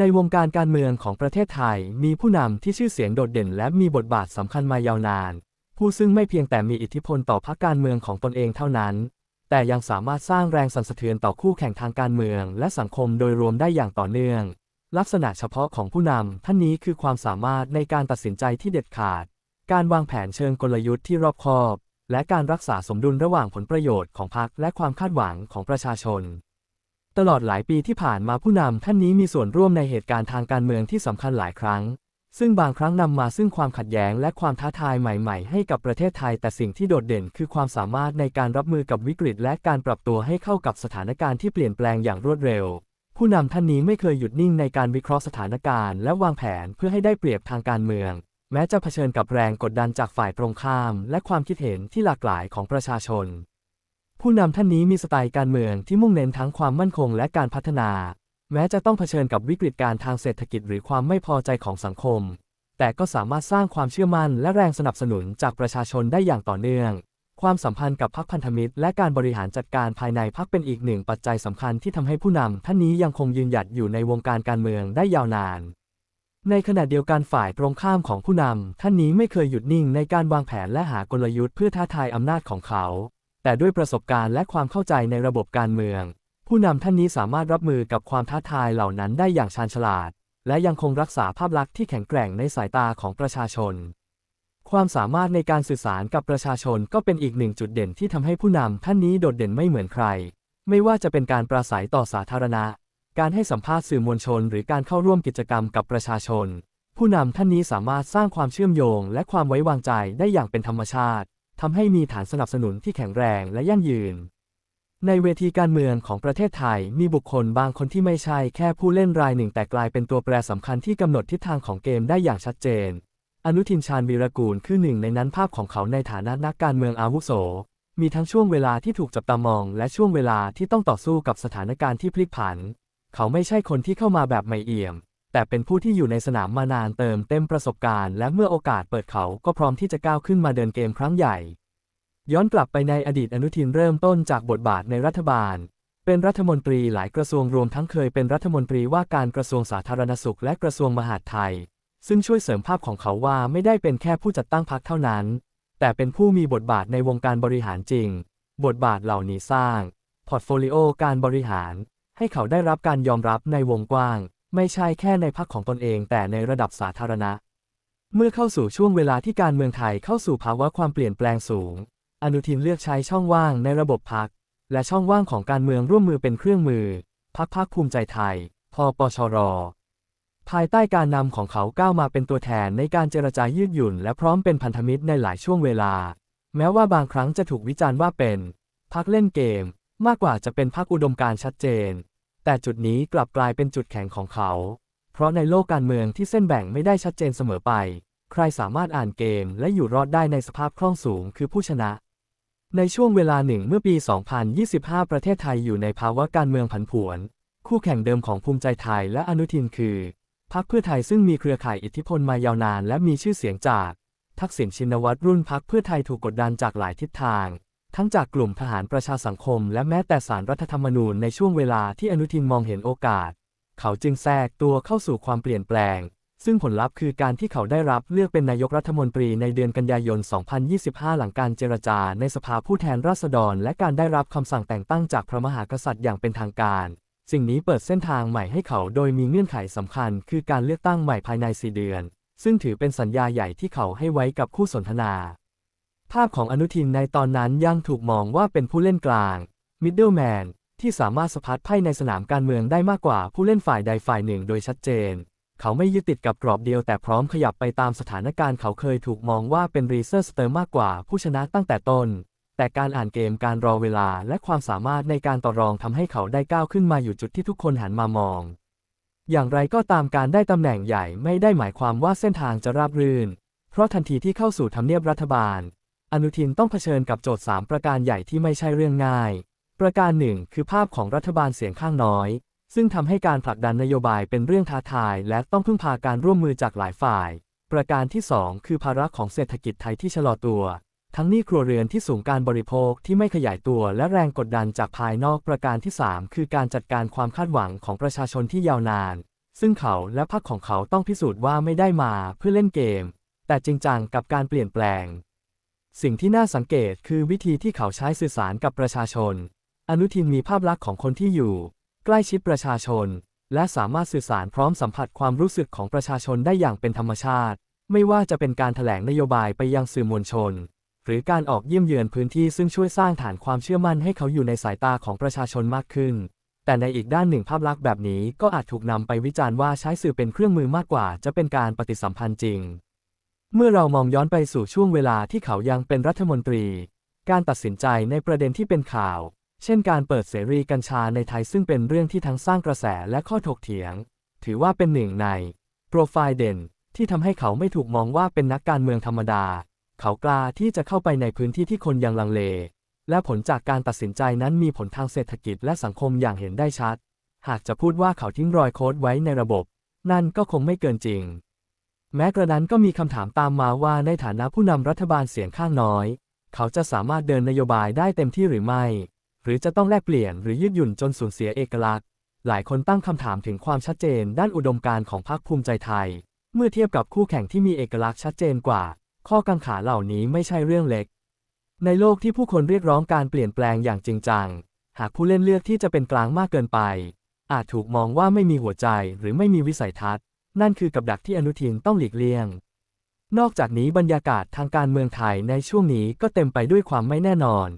ในวงการการเมืองของประเทศไทยมีผู้นำที่ชื่อเสียงโดดเด่น และมีบทบาทสำคัญมายาวนาน ผู้ซึ่งไม่เพียงแต่มีอิทธิพลต่อพรรคการเมืองของตนเองเท่านั้น แต่ยังสามารถสร้างแรงสั่นสะเทือนต่อคู่แข่งทางการเมือง และสังคมโดยรวมได้อย่างต่อเนื่อง ลักษณะเฉพาะของผู้นำท่านนี้คือความสามารถในการตัดสินใจที่เด็ดขาด การวางแผนเชิงกลยุทธ์ที่รอบคอบ และการรักษาสมดุลระหว่างผลประโยชน์ของพรรคและความคาดหวังของประชาชน ตลอดหลายปีที่ผ่านมาผู้นำท่านนี้มีส่วนร่วมในเหตุการณ์ทางการเมืองที่สำคัญหลายครั้ง ซึ่งบางครั้งนำมาซึ่งความขัดแย้งและความท้าทายใหม่ๆ ให้กับประเทศไทย แต่สิ่งที่โดดเด่นคือความสามารถในการรับมือกับวิกฤต และการปรับตัวให้เข้ากับสถานการณ์ที่เปลี่ยนแปลงอย่างรวดเร็ว ผู้นำท่านนี้ไม่เคยหยุดนิ่งในการวิเคราะห์สถานการณ์ และวางแผนเพื่อให้ได้เปรียบทางการเมือง แม้จะเผชิญกับแรงกดดันจากฝ่ายตรงข้าม และความคิดเห็นที่หลากหลายของประชาชน ผู้นำท่านนี้มีสไตล์การเมืองที่มุ่งเน้นทั้งความมั่นคงและการพัฒนา แม้จะต้องเผชิญกับวิกฤตการทางเศรษฐกิจหรือความไม่พอใจของสังคม แต่ก็สามารถสร้างความเชื่อมั่นและแรงสนับสนุนจากประชาชนได้อย่างต่อเนื่อง ความสัมพันธ์กับพรรคพันธมิตร และการบริหารจัดการภายในพรรคเป็นอีกหนึ่งปัจจัยสำคัญที่ทำให้ผู้นำท่านนี้ยังคงยืนหยัดอยู่ในวงการการเมืองได้ยาวนานในขณะเดียวกันฝ่ายตรงข้ามของผู้นำท่านนี้ไม่เคยหยุดนิ่งในการวางแผนและหากลยุทธ์เพื่อท้าทายอำนาจของเขา แต่ด้วยประสบการณ์และความเข้าใจในระบบการเมือง ผู้นำท่านนี้สามารถรับมือกับความท้าทายเหล่านั้นได้อย่างชาญฉลาด และยังคงรักษาภาพลักษณ์ที่แข็งแกร่งในสายตาของประชาชน ความสามารถในการสื่อสารกับประชาชนก็เป็นอีกหนึ่งจุดเด่นที่ทำให้ผู้นำท่านนี้โดดเด่นไม่เหมือนใคร ไม่ว่าจะเป็นการปราศัยต่อสาธารณะ การให้สัมภาษณ์สื่อมวลชน หรือการเข้าร่วมกิจกรรมกับประชาชน ผู้นำท่านนี้สามารถสร้างความเชื่อมโยง และความไว้วางใจได้อย่างเป็นธรรมชาติ ทำให้มีฐานสนับสนุนที่แข็งแรงและยั่งยืน ในเวทีการเมืองของประเทศไทยมีบุคคลบางคนที่ไม่ใช่แค่ผู้เล่นรายหนึ่งแต่กลายเป็นตัวแปรสำคัญที่กำหนดทิศทางของเกมได้อย่างชัดเจน อนุทินชาญวีรกูลคือหนึ่งในนั้นภาพของเขาในฐานะนักการเมืองอาวุโส มีทั้งช่วงเวลาที่ถูกจับตามอง และช่วงเวลาที่ต้องต่อสู้กับสถานการณ์ที่พลิกผัน เขาไม่ใช่คนที่เข้ามาแบบไม่เอี่ยมแต่เป็นผู้ที่อยู่ในสนามมานานเติมเต็มประสบการณ์และเมื่อโอกาสเปิดเขาก็พร้อมที่จะก้าวขึ้นมาเดินเกมครั้งใหญ่ ย้อนกลับไปในอดีตอนุทินเริ่มต้นจากบทบาทในรัฐบาล เป็นรัฐมนตรีหลายกระทรวงรวมทั้งเคยเป็นรัฐมนตรีว่าการกระทรวงสาธารณสุขและกระทรวงมหาดไทย ซึ่งช่วยเสริมภาพของเขาว่าไม่ได้เป็นแค่ผู้จัดตั้งพรรคเท่านั้น แต่เป็นผู้มีบทบาทในวงการบริหารจริง บทบาทเหล่านี้สร้างพอร์ตโฟลิโอการบริหาร ให้เขาได้รับการยอมรับในวงกว้าง ไม่ใช่แค่ในพรรคของตนเองแต่ในระดับสาธารณะ เมื่อเข้าสู่ช่วงเวลาที่การเมืองไทยเข้าสู่ภาวะความเปลี่ยนแปลงสูง อนุทินเลือกใช้ช่องว่างในระบบพัก และช่องว่างของการเมืองร่วมมือเป็นเครื่องมือ พักพักภูมิใจไทย พปชร ภายใต้การนำของเขาก้าวมาเป็นตัวแทนในการเจรจายืดหยุ่น และพร้อมเป็นพันธมิตรในหลายช่วงเวลา แม้ว่าบางครั้งจะถูกวิจารณ์ว่าเป็น พักเล่นเกม มากกว่าจะเป็นพักอุดมการชัดเจน แต่จุดนี้กลับกลายเป็นจุดแข็งของเขา เพราะในโลกการเมืองที่เส้นแบ่งไม่ได้ชัดเจนเสมอไป ใครสามารถอ่านเกมและอยู่รอดได้ในสภาพคล่องสูงคือผู้ชนะ ในช่วงเวลาหนึ่งเมื่อปี 2025 ประเทศไทยอยู่ในภาวะการเมืองผันผวน คู่แข่งเดิมของภูมิใจไทยและอนุทินคือ พรรคเพื่อไทยซึ่งมีเครือข่ายอิทธิพลมายาวนานและมีชื่อเสียงจาก ทักษิณชินวัตรรุ่นพรรคเพื่อไทยถูกกดดันจากหลายทิศทาง ทั้งจากกลุ่มทหารประชาสังคม และแม้แต่สารรัฐธรรมนูญในช่วงเวลาที่อนุทินมองเห็นโอกาส เขาจึงแทรกตัวเข้าสู่ความเปลี่ยนแปลง ซึ่งผลลัพธ์คือการที่เขาได้รับเลือกเป็นนายกรัฐมนตรีในเดือนกันยายน 2025 หลังการเจรจาในสภาผู้แทนราษฎร และการได้รับคำสั่งแต่งตั้งจากพระมหากษัตริย์อย่างเป็นทางการ สิ่งนี้เปิดเส้นทางใหม่ให้เขาโดยมีเงื่อนไขสำคัญ คือการเลือกตั้งใหม่ภายใน 4 เดือน ซึ่งถือเป็นสัญญาใหญ่ที่เขาให้ไว้กับคู่สนทนา ภาพของอนุทินในตอนนั้นยังถูกมองว่าเป็นผู้เล่นกลาง middleman ที่สามารถสะพัดไพ่ในสนามการเมืองได้มากกว่าผู้เล่นฝ่ายใดฝ่ายหนึ่งโดยชัดเจน เขาไม่ยึดติดกับกรอบเดียวแต่พร้อมขยับไปตามสถานการณ์เขาเคยถูกมองว่าเป็นรีเซอร์สเตอร์มากกว่าผู้ชนะตั้งแต่ต้น แต่การอ่านเกมการรอเวลาและความสามารถในการต่อรองทำให้เขาได้ก้าวขึ้นมาอยู่จุดที่ทุกคนหันมามอง อย่างไรก็ตามการได้ตำแหน่งใหญ่ไม่ได้หมายความว่าเส้นทางจะราบรื่น เพราะทันทีที่เข้าสู่ทำเนียบรัฐบาล อนุทินต้องเผชิญกับโจทย์3ประการใหญ่ที่ไม่ใช่เรื่องง่าย ประการหนึ่งคือภาพของรัฐบาลเสียงข้างน้อย ซึ่งทำให้การผลักดันนโยบายเป็นเรื่องท้าทายและต้องพึ่งพาการร่วมมือจากหลายฝ่าย ประการที่ 2 คือภาระของเศรษฐกิจไทยที่ชะลอตัว ทั้งนี้ครัวเรือนที่สูงการบริโภคที่ไม่ขยายตัวและแรงกดดันจากภายนอกประการที่ 3 คือการจัดการความคาดหวังของประชาชนที่ยาวนาน ซึ่งเขาและพรรคของเขาต้องพิสูจน์ว่าไม่ได้มาเพื่อเล่นเกม แต่จริงจังกับการเปลี่ยนแปลง สิ่งที่น่าสังเกตคือวิธีที่เขาใช้สื่อสารกับประชาชน อนุทินมีภาพลักษณ์ของคนที่อยู่ ใกล้ชิดประชาชน และสามารถสื่อสารพร้อมสัมผัสความรู้สึกของประชาชนได้อย่างเป็นธรรมชาติ ไม่ว่าจะเป็นการถแถลงนโยบายไปยังสื่อมวลชน หรือการออกเยี่ยมเยือนพื้นที่ซึ่งช่วยสร้างฐานความเชื่อมั่นให้เขาอยู่ในสายตาของประชาชนมากขึ้น แต่ในอีกด้านหนึ่งภาพลักษณ์แบบนี้ก็อาจถูกนำไปวิจารณ์ว่าใช้สื่อเป็นเครื่องมือมากกว่า จะเป็นการปฏิสัมพันธ์จริง เมื่อเรามองย้อนไปสู่ช่วงเวลาที่เขายังเป็นรัฐมนตรี การตัดสินใจในประเด็นที่เป็นข่าว เช่นการเปิดเสรีกัญชาในไทยซึ่งเป็นเรื่องที่ทั้งสร้างกระแสและข้อถกเถียง ถือว่าเป็นหนึ่งใน โปรไฟล์เด่น ที่ทำให้เขาไม่ถูกมองว่าเป็นนักการเมืองธรรมดา เขากล้าที่จะเข้าไปในพื้นที่ที่คนยังลังเล และผลจากการตัดสินใจนั้นมีผลทางเศรษฐกิจและสังคมอย่างเห็นได้ชัด หากจะพูดว่าเขาทิ้งรอยโค้ดไว้ในระบบ นั่นก็คงไม่เกินจริง แม้กระนั้นก็มีคำถามตามมาว่าในฐานะผู้นำรัฐบาลเสียงข้างน้อย เขาจะสามารถเดินนโยบายได้เต็มที่หรือไม่ หรือจะต้องแลกเปลี่ยนหรือยืดหยุ่นจนสูญเสียเอกลักษณ์ หลายคนตั้งคำถามถึงความชัดเจนด้านอุดมการณ์ของพรรคภูมิใจไทย เมื่อเทียบกับคู่แข่งที่มีเอกลักษณ์ชัดเจนกว่า ข้อกังขาเหล่านี้ไม่ใช่เรื่องเล็ก ในโลกที่ผู้คนเรียกร้องการเปลี่ยนแปลงอย่างจริงจัง หากผู้เล่นเลือกที่จะเป็นกลางมากเกินไป อาจถูกมองว่าไม่มีหัวใจหรือไม่มีวิสัยทัศน์ นั่นคือกับดักที่อนุทินต้องหลีกเลี่ยงนอกจากนี้บรรยากาศทางการเมืองไทยในช่วงนี้ก็เต็มไปด้วยความไม่แน่นอน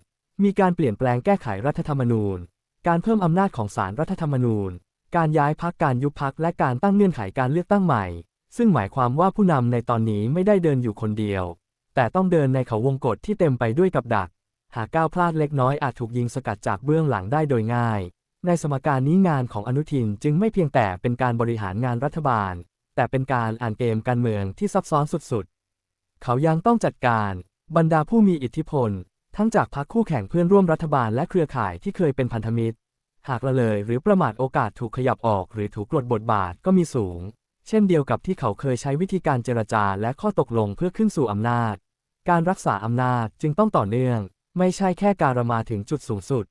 มีการเปลี่ยนแปลงแก้ไขรัฐธรรมนูญ การเพิ่มอำนาจของศาลรัฐธรรมนูญ การย้ายพักการยุบพักและการตั้งเงื่อนไขการเลือกตั้งใหม่ ซึ่งหมายความว่าผู้นำในตอนนี้ไม่ได้เดินอยู่คนเดียว แต่ต้องเดินในเขาวงกฏที่เต็มไปด้วยกับดัก หากก้าวพลาดเล็กน้อยอาจถูกยิงสกัดจากเบื้องหลังได้โดยง่าย ในสมการนี้งานของอนุทินจึงไม่เพียงแต่เป็นการบริหารงานรัฐบาล แต่เป็นการอ่านเกมการเมืองที่ซับซ้อนสุดๆ เขายังต้องจัดการ บรรดาผู้มีอิทธิพล ทั้งจากพรรคคู่แข่งเพื่อนร่วมรัฐบาลและเครือข่ายที่เคยเป็นพันธมิตร หากละเลยหรือประมาทโอกาสถูกขยับออกหรือถูกกลดบทบาทก็มีสูง เช่นเดียวกับที่เขาเคยใช้วิธีการเจรจาและข้อตกลงเพื่อขึ้นสู่อำนาจ การรักษาอำนาจจึงต้องต่อเนื่อง ไม่ใช่แค่การมาถึงจุดสูงสุด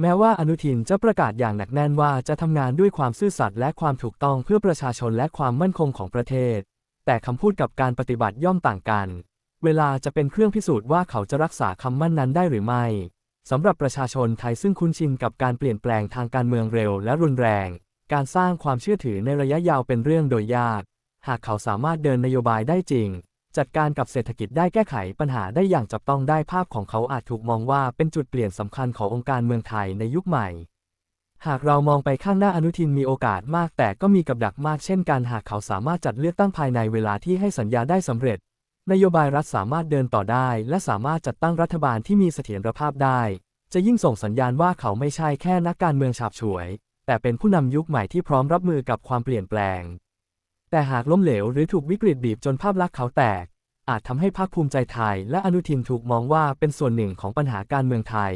แม้ว่าอนุทินจะประกาศอย่างหนักแน่นว่าจะทำงานด้วยความซื่อสัตย์และความถูกต้องเพื่อประชาชนและความมั่นคงของประเทศ แต่คำพูดกับการปฏิบัติย่อมต่างกัน เวลาจะเป็นเครื่องพิสูจน์ว่าเขาจะรักษาคำมั่นนั้นได้หรือไม่สำหรับประชาชนไทยซึ่งคุ้นชินกับการเปลี่ยนแปลงทางการเมืองเร็วและรุนแรง การสร้างความเชื่อถือในระยะยาวเป็นเรื่องโดยยาก หากเขาสามารถเดินนโยบายได้จริง จัดการกับเศรษฐกิจได้แก้ไขปัญหาได้อย่างจับต้องได้ภาพของเขาอาจถูกมองว่าเป็นจุดเปลี่ยนสำคัญขององค์การเมืองไทยในยุคใหม่ หากเรามองไปข้างหน้าอนุทินมีโอกาสมาก แต่ก็มีกับดักมากเช่นกันหากเขาสามารถจัดเลือกตั้งภายในเวลาที่ให้สัญญาได้สำเร็จ นโยบายรัฐสามารถเดินต่อได้ และสามารถจัดตั้งรัฐบาลที่มีเสถียรภาพได้ จะยิ่งส่งสัญญาณว่าเขาไม่ใช่แค่นักการเมืองฉาบฉวย แต่เป็นผู้นำยุคใหม่ที่พร้อมรับมือกับความเปลี่ยนแปลง แต่หากล้มเหลวหรือถูกวิกฤตบีบจนภาพลักษณ์เขาแตก อาจทำให้พรรคภูมิใจไทย และอนุทินถูกมองว่าเป็นส่วนหนึ่งของปัญหาการเมืองไทย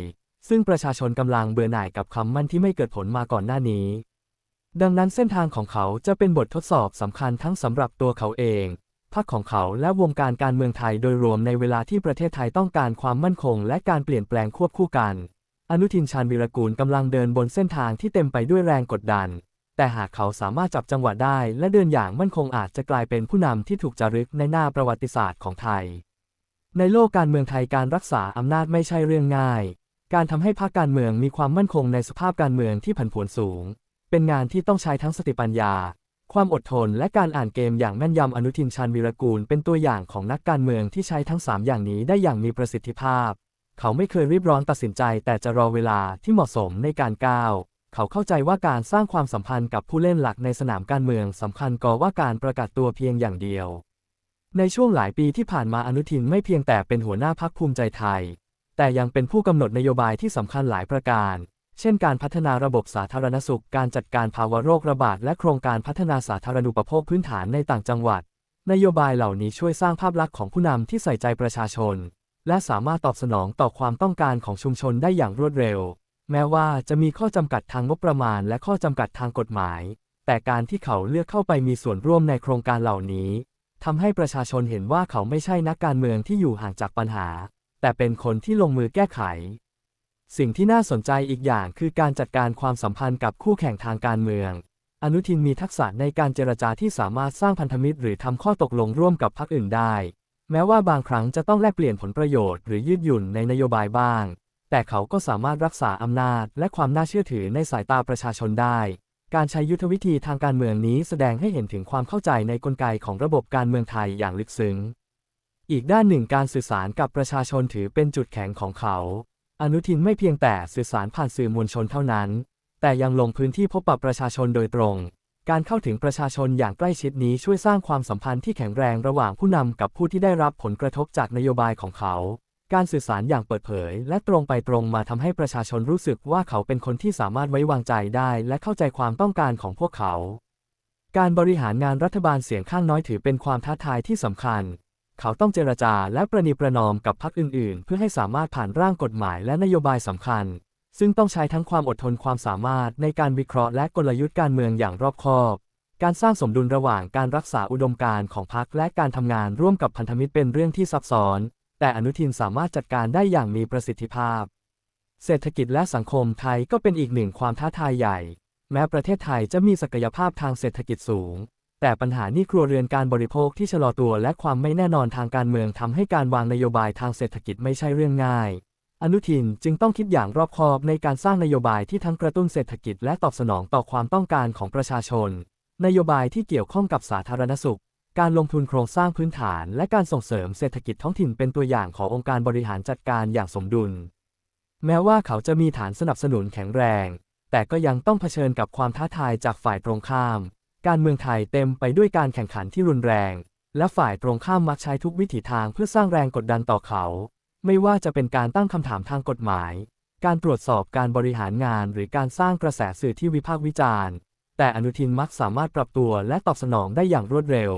ซึ่งประชาชนกำลังเบื่อหน่ายกับคำมั่นที่ไม่เกิดผลมาก่อนหน้านี้ ดังนั้นเส้นทางของเขาจะเป็นบททดสอบสำคัญทั้งสำหรับตัวเขาเอง พรรคของเขาและวงการการเมืองไทยโดยรวมในเวลาที่ประเทศไทยต้องการความมั่นคง และการเปลี่ยนแปลงควบคู่กัน อนุทินชาญวีรกูลกำลังเดินบนเส้นทางที่เต็มไปด้วยแรงกดดัน แต่หากเขาสามารถจับจังหวะได้และเดินอย่างมั่นคงอาจจะกลายเป็นผู้นำที่ถูกจารึกในหน้าประวัติศาสตร์ของไทย ในโลกการเมืองไทยการรักษาอำนาจไม่ใช่เรื่องง่าย การทำให้พรรคการเมืองมีความมั่นคงในสภาพการเมืองที่ผันผวนสูง เป็นงานที่ต้องใช้ทั้งสติปัญญา ความอดทนและการอ่านเกมอย่างแม่นยำอนุทินชาญวีรกูล เป็นตัวอย่างของนักการเมืองที่ใช้ทั้ง 3 อย่างนี้ได้อย่างมีประสิทธิภาพ เขาไม่เคยรีบร้อนตัดสินใจ แต่จะรอเวลาที่เหมาะสมในการก้าว เขาเข้าใจว่าการสร้างความสัมพันธ์กับผู้เล่นหลักในสนามการเมืองสำคัญกว่าการประกาศตัวเพียงอย่างเดียว ในช่วงหลายปีที่ผ่านมาอนุทินไม่เพียงแต่เป็นหัวหน้าพักภูมิใจไทย แต่ยังเป็นผู้กำหนดนโยบายที่สำคัญหลายประการ เช่นการพัฒนาระบบสาธารณสุข การจัดการภาวะโรคระบาด และโครงการพัฒนาสาธารณูปโภคพื้นฐานในต่างจังหวัด นโยบายเหล่านี้ช่วยสร้างภาพลักษณ์ของผู้นำที่ใส่ใจประชาชน และสามารถตอบสนองต่อความต้องการของชุมชนได้อย่างรวดเร็ว แม้ว่าจะมีข้อจำกัดทางงบประมาณ และข้อจำกัดทางกฎหมาย แต่การที่เขาเลือกเข้าไปมีส่วนร่วมในโครงการเหล่านี้ทำให้ประชาชนเห็นว่าเขาไม่ใช่นักการเมืองที่อยู่ห่างจากปัญหา แต่เป็นคนที่ลงมือแก้ไข สิ่งที่น่าสนใจอีกอย่างคือการจัดการความสัมพันธ์กับคู่แข่งทางการเมือง อนุทินมีทักษะในการเจรจาที่สามารถสร้างพันธมิตร หรือทำข้อตกลงร่วมกับพรรคอื่นได้ แม้ว่าบางครั้งจะต้องแลกเปลี่ยนผลประโยชน์หรือยืดหยุ่นในนโยบายบ้าง แต่เขาก็สามารถรักษาอำนาจ และความน่าเชื่อถือในสายตาประชาชนได้ การใช้ยุทธวิธีทางการเมืองนี้แสดงให้เห็นถึงความเข้าใจในกลไกของระบบการเมืองไทยอย่างลึกซึ้ง อีกด้านหนึ่งการสื่อสารกับประชาชนถือเป็นจุดแข็งของเขา อนุทินไม่เพียงแต่สื่อสารผ่านสื่อมวลชนเท่านั้น แต่ยังลงพื้นที่พบปะประชาชนโดยตรง การเข้าถึงประชาชนอย่างใกล้ชิดนี้ช่วยสร้างความสัมพันธ์ที่แข็งแรงระหว่างผู้นำกับผู้ที่ได้รับผลกระทบจากนโยบายของเขา การสื่อสารอย่างเปิดเผย และตรงไปตรงมาทำให้ประชาชนรู้สึกว่าเขาเป็นคนที่สามารถไว้วางใจได้ และเข้าใจความต้องการของพวกเขา การบริหารงานรัฐบาลเสียงข้างน้อยถือเป็นความท้าทายที่สำคัญ เขาต้องเจรจาและประนีประนอมกับพรรคอื่นๆ เพื่อให้สามารถผ่านร่างกฎหมายและนโยบายสำคัญ ซึ่งต้องใช้ทั้งความอดทนความสามารถในการวิเคราะห์และกลยุทธ์การเมืองอย่างรอบคอบ การสร้างสมดุลระหว่างการรักษาอุดมการณ์ของพรรคและการทำงานร่วมกับพันธมิตรเป็นเรื่องที่ซับซ้อน แต่อนุทินสามารถจัดการได้อย่างมีประสิทธิภาพ เศรษฐกิจและสังคมไทยก็เป็นอีกหนึ่งความท้าทายใหญ่ แม้ประเทศไทยจะมีศักยภาพทางเศรษฐกิจสูง แต่ปัญหานี้ครัวเรือนการบริโภคที่ชะลอตัวและความไม่แน่นอนทางการเมืองทำให้การวางนโยบายทางเศรษฐกิจไม่ใช่เรื่องง่าย อนุทินจึงต้องคิดอย่างรอบคอบในการสร้างนโยบายที่ทั้งกระตุ้นเศรษฐกิจและตอบสนองต่อความต้องการของประชาชน นโยบายที่เกี่ยวข้องกับสาธารณสุข การลงทุนโครงสร้างพื้นฐาน และการส่งเสริมเศรษฐกิจท้องถิ่นเป็นตัวอย่างขององค์การบริหารจัดการอย่างสมดุล แม้ว่าเขาจะมีฐานสนับสนุนแข็งแรง แต่ก็ยังต้องเผชิญกับความท้าทายจากฝ่ายตรงข้าม การเมืองไทยเต็มไปด้วยการแข่งขันที่รุนแรง และฝ่ายตรงข้ามมักใช้ทุกวิถีทางเพื่อสร้างแรงกดดันต่อเขา ไม่ว่าจะเป็นการตั้งคำถามทางกฎหมาย การตรวจสอบการบริหารงานหรือการสร้างกระแสสื่อที่วิพากษ์วิจารณ์ แต่อนุทินมักสามารถปรับตัวและตอบสนองได้อย่างรวดเร็ว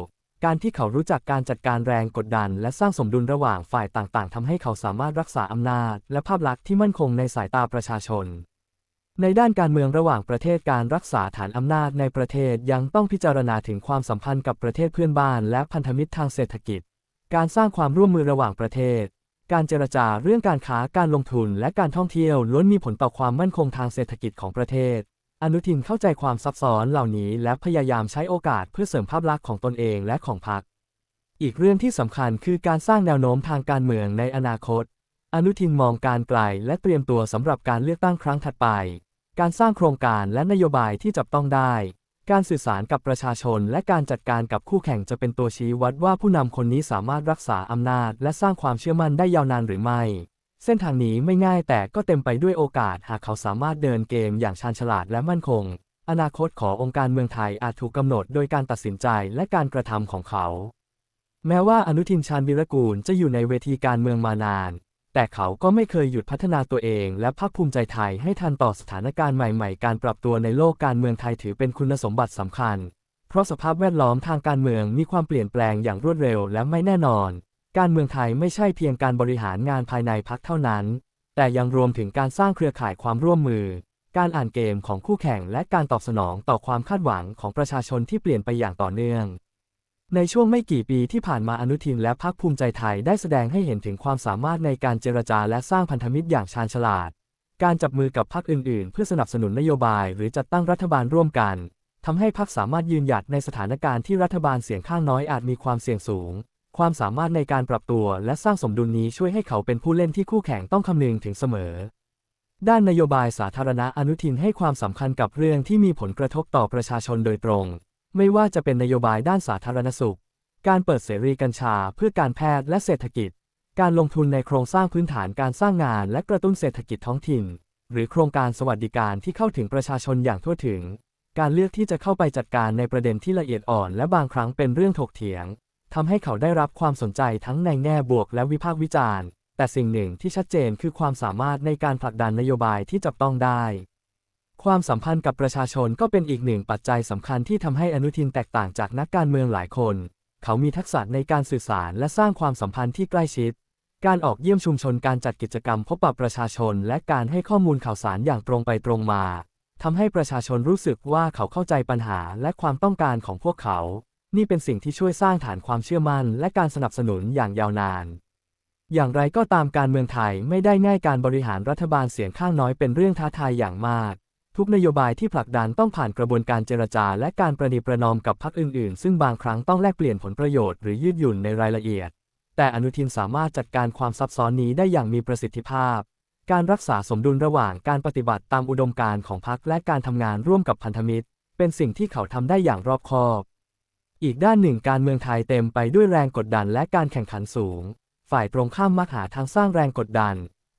การที่เขารู้จักการจัดการแรงกดดัน และสร้างสมดุลระหว่างฝ่ายต่างๆทำให้เขาสามารถรักษาอำนาจ และภาพลักษณ์ที่มั่นคงในสายตาประชาชน ในด้านการเมืองระหว่างประเทศการรักษาฐานอำนาจในประเทศยังต้องพิจารณาถึงความสัมพันธ์กับประเทศเพื่อนบ้านและพันธมิตรทางเศรษฐกิจ การสร้างความร่วมมือระหว่างประเทศ การเจรจาเรื่องการค้าการลงทุนและการท่องเที่ยวล้วนมีผลต่อความมั่นคงทางเศรษฐกิจของประเทศ อนุทินเข้าใจความซับซ้อนเหล่านี้และพยายามใช้โอกาสเพื่อเสริมภาพลักษณ์ของตนเองและของพรรค อีกเรื่องที่สำคัญคือการสร้างแนวโน้มทางการเมืองในอนาคต อนุทินมองการไกลและเตรียมตัวสำหรับการเลือกตั้งครั้งถัดไป การสร้างโครงการและนโยบายที่จับต้องได้ การสื่อสารกับประชาชน และการจัดการกับคู่แข่งจะเป็นตัวชี้วัดว่าผู้นำคนนี้สามารถรักษาอำนาจ และสร้างความเชื่อมั่นได้ยาวนานหรือไม่ เส้นทางนี้ไม่ง่ายแต่ก็เต็มไปด้วยโอกาสหากเขาสามารถเดินเกมอย่างชาญฉลาดและมั่นคง อนาคตขององค์การเมืองไทยอาจถูกกำหนดโดยการตัดสินใจและการกระทำของเขา แม้ว่าอนุทินชาญวิรกูลจะอยู่ในเวทีการเมืองมานาน แต่เขาก็ไม่เคยหยุดพัฒนาตัวเองและภาคภูมิใจไทยให้ทันต่อสถานการณ์ใหม่ๆ การปรับตัวในโลกการเมืองไทยถือเป็นคุณสมบัติสำคัญ เพราะสภาพแวดล้อมทางการเมืองมีความเปลี่ยนแปลงอย่างรวดเร็วและไม่แน่นอน การเมืองไทยไม่ใช่เพียงการบริหารงานภายในพรรคเท่านั้น แต่ยังรวมถึงการสร้างเครือข่ายความร่วมมือ การอ่านเกมของคู่แข่งและการตอบสนองต่อความคาดหวังของประชาชนที่เปลี่ยนไปอย่างต่อเนื่อง ในช่วงไม่กี่ปีที่ผ่านมาอนุทินและพรรคภูมิใจไทยได้แสดงให้เห็นถึงความสามารถในการเจรจาและสร้างพันธมิตรอย่างชาญฉลาด การจับมือกับพรรคอื่นๆ เพื่อสนับสนุนนโยบายหรือจัดตั้งรัฐบาลร่วมกันทำให้พรรคสามารถยืนหยัดในสถานการณ์ที่รัฐบาลเสียงข้างน้อยอาจมีความเสี่ยงสูง ความสามารถในการปรับตัวและสร้างสมดุลนี้ช่วยให้เขาเป็นผู้เล่นที่คู่แข่งต้องคำนึงถึงเสมอ ด้านนโยบายสาธารณะอนุทินให้ความสำคัญกับเรื่องที่มีผลกระทบต่อประชาชนโดยตรง ไม่ว่าจะเป็นนโยบายด้านสาธารณสุข การเปิดเสรีกัญชาเพื่อการแพทย์และเศรษฐกิจ การลงทุนในโครงสร้างพื้นฐานการสร้างงานและกระตุ้นเศรษฐกิจท้องถิ่น หรือโครงการสวัสดิการที่เข้าถึงประชาชนอย่างทั่วถึง การเลือกที่จะเข้าไปจัดการในประเด็นที่ละเอียดอ่อน และบางครั้งเป็นเรื่องถกเถียงทำให้เขาได้รับความสนใจทั้งในแง่บวกและวิพากษ์วิจารณ์ แต่สิ่งหนึ่งที่ชัดเจนคือความสามารถในการผลักดันนโยบายที่จับต้องได้ ความสัมพันธ์กับประชาชนก็เป็นอีกหนึ่งปัจจัยสำคัญที่ทำให้อนุทินแตกต่างจากนักการเมืองหลายคน เขามีทักษะในการสื่อสารและสร้างความสัมพันธ์ที่ใกล้ชิด การออกเยี่ยมชุมชนการจัดกิจกรรมพบปะประชาชน และการให้ข้อมูลข่าวสารอย่างตรงไปตรงมาทำให้ประชาชนรู้สึกว่าเขาเข้าใจปัญหาและความต้องการของพวกเขา นี่เป็นสิ่งที่ช่วยสร้างฐานความเชื่อมั่น และการสนับสนุนอย่างยาวนาน อย่างไรก็ตามการเมืองไทยไม่ได้ง่ายการบริหารรัฐบาลเสียงข้างน้อยเป็นเรื่องท้าทายอย่างมาก ทุกนโยบายที่ผลักดันต้องผ่านกระบวนการเจรจา และการประนีประนอมกับพรรคอื่นๆ ซึ่งบางครั้งต้องแลกเปลี่ยนผลประโยชน์หรือยืดหยุ่นในรายละเอียด แต่อนุทินสามารถจัดการความซับซ้อนนี้ได้อย่างมีประสิทธิภาพ การรักษาสมดุลระหว่างการปฏิบัติตามอุดมการณ์ของพรรคและการทำงานร่วมกับพันธมิตร เป็นสิ่งที่เขาทำได้อย่างรอบคอบ อีกด้านหนึ่งการเมืองไทยเต็มไปด้วยแรงกดดันและการแข่งขันสูง ฝ่ายตรงข้ามมักหาทางสร้างแรงกดดัน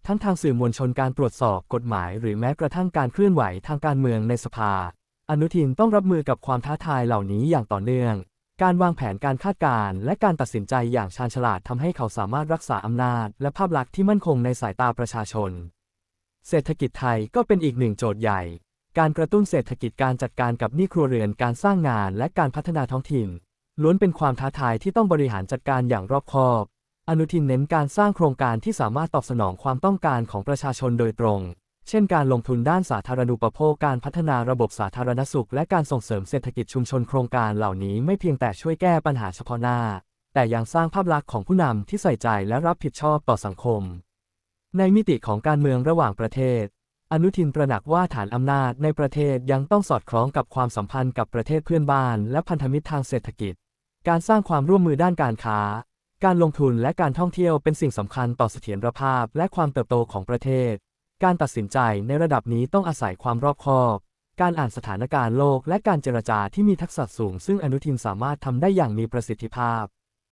ทั้งทางสื่อมวลชนการตรวจสอบกฎหมาย หรือแม้กระทั่งการเคลื่อนไหวทางการเมืองในสภา อนุทินต้องรับมือกับความท้าทายเหล่านี้อย่างต่อเนื่อง การวางแผนการคาดการณ์และการตัดสินใจอย่างชาญฉลาดทำให้เขาสามารถรักษาอำนาจ และภาพลักษณ์ที่มั่นคงในสายตาประชาชน เศรษฐกิจไทยก็เป็นอีกหนึ่งโจทย์ใหญ่ การกระตุ้นเศรษฐกิจการจัดการกับหนี้ครัวเรือนการสร้างงานและการพัฒนาท้องถิ่นล้วนเป็นความท้าทายที่ต้องบริหารจัดการอย่างรอบคอบ อนุทินเน้นการสร้างโครงการที่สามารถตอบสนองความต้องการของประชาชนโดยตรง เช่นการลงทุนด้านสาธารณูปโภค การพัฒนาระบบสาธารณสุข และการส่งเสริมเศรษฐกิจชุมชนโครงการเหล่านี้ไม่เพียงแต่ช่วยแก้ปัญหาเฉพาะหน้า แต่ยังสร้างภาพลักษณ์ของผู้นำที่ใส่ใจและรับผิดชอบต่อสังคม ในมิติของการเมืองระหว่างประเทศ อนุทินตระหนักว่าฐานอำนาจในประเทศยังต้องสอดคล้องกับความสัมพันธ์กับประเทศเพื่อนบ้าน และพันธมิตรทางเศรษฐกิจ การสร้างความร่วมมือด้านการค้า การลงทุนและการท่องเที่ยวเป็นสิ่งสำคัญต่อเสถียรภาพและความเติบโตของประเทศ การตัดสินใจในระดับนี้ต้องอาศัยความรอบคอบ การอ่านสถานการณ์โลกและการเจรจาที่มีทักษะสูง ซึ่งอนุทินสามารถทำได้อย่างมีประสิทธิภาพ